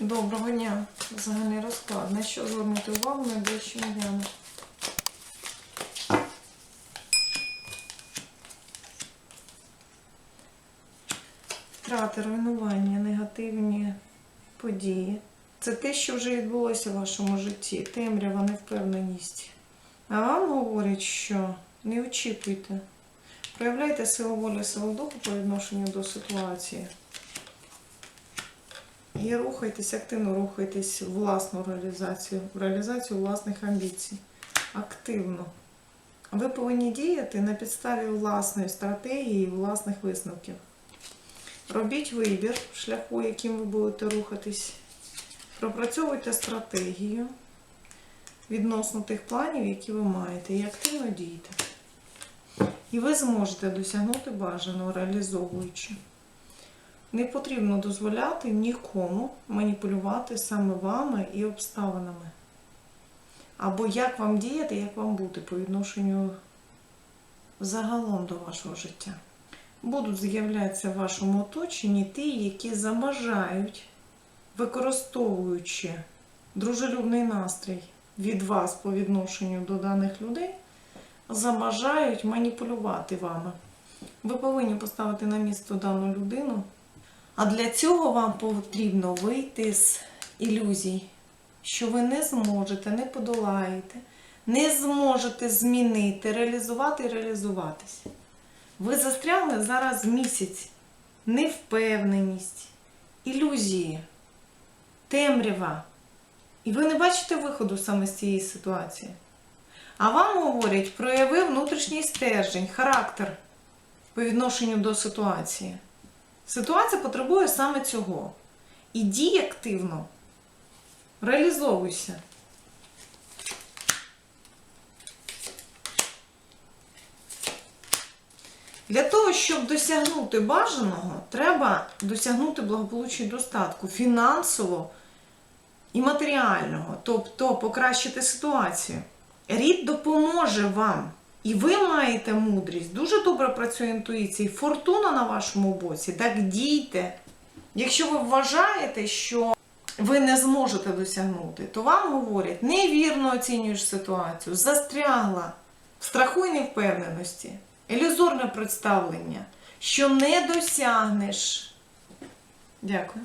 Доброго дня. Загальний розклад. На що звернути увагу найближчим днями? Втрати, руйнування, негативні події. Це те, що вже відбулося в вашому житті. Темрява, невпевненість. А вам говорять, що не очікуйте. Проявляйте силу волі, силу духу по відношенню до ситуації. І рухайтесь, активно рухайтесь в власну реалізацію, в реалізацію власних амбіцій. Активно. Ви повинні діяти на підставі власної стратегії і власних висновків. Робіть вибір шляху, яким ви будете рухатись. Пропрацьовуйте стратегію відносно тих планів, які ви маєте, і активно дійте. І ви зможете досягнути бажаного, реалізовуючи. Не потрібно дозволяти нікому маніпулювати саме вами і обставинами. Або як вам діяти, як вам бути по відношенню загалом до вашого життя. Будуть з'являтися в вашому оточенні ті, які забажають, використовуючи дружелюбний настрій від вас по відношенню до даних людей, забажають маніпулювати вами. Ви повинні поставити на місце дану людину. А для цього вам потрібно вийти з ілюзій, що ви не зможете, не подолаєте, не зможете змінити, реалізувати і реалізуватись. Ви застрягли зараз місяць. Невпевненість, ілюзії, темрява. І ви не бачите виходу саме з цієї ситуації. А вам говорять, прояви внутрішній стержень, характер по відношенню до ситуації. Ситуація потребує саме цього. І дій активно. Реалізовуйся. Для того, щоб досягнути бажаного, треба досягнути благополуччя і достатку фінансово і матеріального, тобто покращити ситуацію. Рід допоможе вам. І ви маєте мудрість, дуже добре працює інтуїція, і фортуна на вашому боці. Так дійте. Якщо ви вважаєте, що ви не зможете досягнути, то вам говорять, невірно оцінюєш ситуацію, застрягла в страху і невпевненості, ілюзорне представлення, що не досягнеш. Дякую.